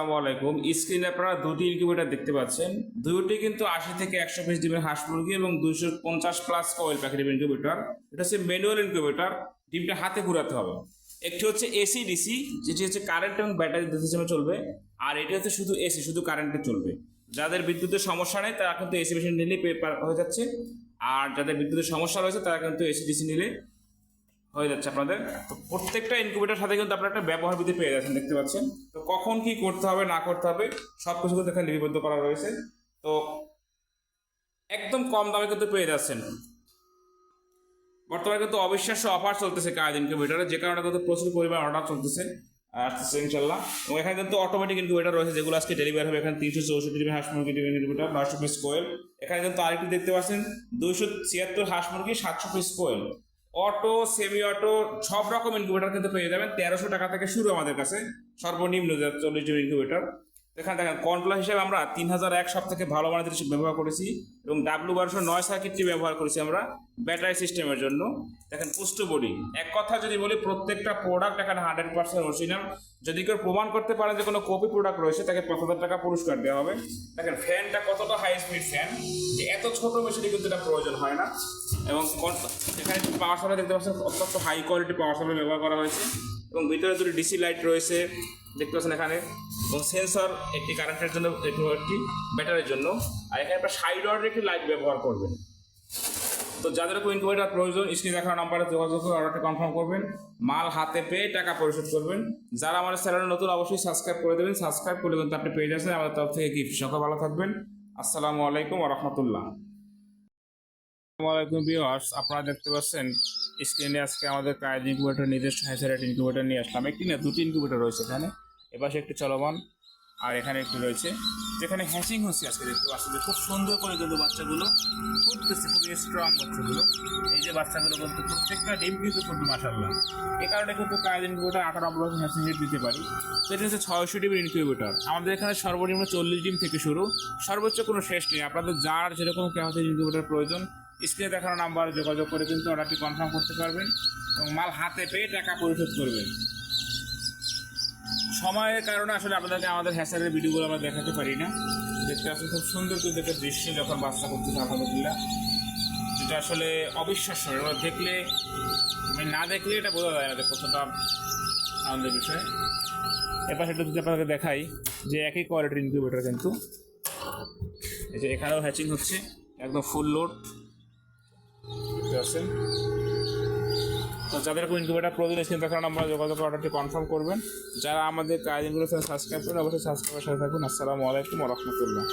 আসসালামু আলাইকুম। স্ক্রিনে আপনারা দুটি ইনকিউবেটার দেখতে পাচ্ছেন। দুটি কিন্তু আশি থেকে একশো পিস ডিমের হাঁস মুরগি এবং দুইশো পঞ্চাশ প্লাস কয়েল প্যাকেট ইনকিউবেটার এটা হচ্ছে ম্যানুয়াল ইনকিউবেটার ডিমটা হাতে ঘুরাতে হবে। একটি হচ্ছে এসি ডিসি যেটি হচ্ছে কারেন্ট এবং ব্যাটারি দুই সিস্টেমে চলবে। আর এটি হচ্ছে শুধু এসি শুধু কারেন্টে চলবে। যাদের বিদ্যুতের সমস্যা নেই, তারা কিন্তু এসি মেশিন নিলে হয়ে যাচ্ছে। আর যাদের বিদ্যুতের সমস্যা রয়েছে, তারা কিন্তু এসি ডিসি নিলে হয়ে যাচ্ছে আপনাদের। তো প্রত্যেকটা ইনকিউবেটার সাথে কিন্তু আপনারা একটা ব্যবহার বিধি পেয়ে যাচ্ছেন, দেখতে পাচ্ছেন। তো কখন কি করতে হবে, না করতে হবে সব কিছু কিন্তু এখানে লিপিবদ্ধ করা রয়েছে। তো একদম কম দামে কিন্তু পেয়ে যাচ্ছেন। বর্তমানে কিন্তু অবিশ্বাস্য অফার চলতেছে কাজ ইনকিউবেটারে যে কারণে কিন্তু প্রচুর পরিমাণ অর্ডার চলতেছে, আসতেছে ইনশাল্লাহ। এবং এখানে কিন্তু অটোমেটিক ইনকিউবেটার রয়েছে, যেগুলো আজকে ডেলিভারি হবে। এখানে তিনশো চৌষট্টি ডিমের হাঁস মুরগি ডিমের ইনকিউবেটার নয়শো পিস কোয়েল এখানে কিন্তু আরেকটি দেখতে পাচ্ছেন, দুইশো ছিয়াত্তর হাঁস মুরগি, সাতশো পিস কোয়েল অটো সেমি অটো সব রকম ইনকিউবেটার কিন্তু পেয়ে যাবেন। তেরোশো টাকা থেকে শুরু আমাদের কাছে। সর্বনিম্ন চল্লিশ ইনকিউবেটার এখানে দেখেন কন্ট্রোলার হিসেবে আমরা তিন হাজার এক সব থেকে ভালো মানের জিনিস ব্যবহার করেছি এবং ডাব্লু বারোশো নয় সার্কিটটি ব্যবহার করেছি আমরা ব্যাটারি সিস্টেমের জন্য। দেখেন পুষ্ট বডি। এক কথা যদি বলি, প্রত্যেকটা প্রোডাক্ট এখানে হান্ড্রেড পার্সেন্ট অরিজিনাল যদি কেউ প্রমাণ করতে পারে যে কোনো কপি প্রোডাক্ট রয়েছে, তাকে পাঁচ হাজার টাকা পুরস্কার দেওয়া হবে। দেখেন ফ্যানটা কতটা হাই স্পিড ফ্যান যে এত ছোট মেশিনে কিন্তু এটা প্রয়োজন হয় না। এবং এখানে পাওয়ার সাপ্লাই দেখতে পাচ্ছেন, অত্যন্ত হাই কোয়ালিটি পাওয়ার সাপ্লাই ব্যবহার করা হয়েছে। এবং ভিতরে দুটি ডিসি লাইট রয়েছে, দেখতে পাচ্ছেন এখানে। এবং সেন্সর একটি কারেন্টের জন্য একটি ব্যাটারির জন্য। আর এখানে একটা সাইড অর্ডার একটি লাইট ব্যবহার করবেন। তো যাদের ইনকিউবেটার প্রয়োজন স্ক্রিনে দেখার নাম্বারে যোগাযোগ করে অর্ডারটা কনফার্ম করবেন। মাল হাতে পেয়ে টাকা পরিশোধ করবেন। যারা আমাদের চ্যানেলে নতুন, অবশ্যই সাবস্ক্রাইব করে দেবেন। সাবস্ক্রাইব করলে কিন্তু আপনি পেয়ে যাচ্ছেন আমাদের তরফ থেকে গিফট সকল ভালো থাকবেন। আসসালামু আলাইকুম রহমতুল্লাহ। আপনারা দেখতে পাচ্ছেন স্ক্রিনে আজকে আমাদের কায়েদ ইনকিউবেটর নিজস্ব হ্যাচারেট ইনকিউবেটর নিয়ে আসলাম। একটি না, দুটি ইনকিউবেটর রয়েছে এখানে। এপাশে একটি চলমান, আর এখানে একটি রয়েছে, যেখানে হ্যাচিং হচ্ছে আজকে দেখতে পাচ্ছেন যে খুব সুন্দর করে কিন্তু বাচ্চাগুলো ফুটতেছে খুবই স্ট্রং বাচ্চাগুলো। এই যে বাচ্চাগুলো কিন্তু প্রত্যেকটা ডিম কিন্তু ফুটবে মাসাল্লাহ এই কারণে কিন্তু কায়েদ ইনকিউবেটর আঠারো অবলম্বন হ্যাচিং রেট দিতে পারি। এটা হচ্ছে ছয়শো ডিমের ইনকিউবেটর আমাদের এখানে সর্বনিম্ন চল্লিশ ডিম থেকে শুরু। সর্বোচ্চ কোনো শেষ নেই। আপনাদের যার যেরকম ক্যাপাসিটি ইনকিউবেটর প্রয়োজন স্ক্রিনে দেখানো নাম্বারে যোগাযোগ করে কিন্তু অর্ডারটি কনফার্ম করতে পারবেন এবং মাল হাতে পেয়ে টাকা পরিশোধ করবেন। সময়ের কারণে আসলে আপনাদেরকে আমাদের হ্যাসারের ভিডিওগুলো আমরা দেখাতে পারি না। দেখতে আসলে খুব সুন্দর কিন্তু একটা দৃশ্য যখন বাচ্চা করতেছে, আলহামদুলিল্লাহ। যেটা আসলে অবিশ্বাস্য এবার দেখলে মানে না দেখলে এটা বোঝা যায় যে কতটা আনন্দের বিষয়। এবার সেটা যদি আপনাকে দেখাই যে একই কোয়ালিটির ইনকিউবেটর কিন্তু। এই যে এখানেও হ্যাচিং হচ্ছে, একদম ফুল লোড দেখতে তো যাদের কোনো ইনকিউবেটার প্রয়োজন স্ক্রিন দেখার আমরা যোগাযোগ অর্ডারটি কনফার্ম করবেন। যারা আমাদের কাজগুলো সাবস্ক্রাইব করেন, অবশ্যই সাবস্ক্রাইবের সাথে থাকুন। আসসালামু আলাইকুম রহমতুল্লাহ।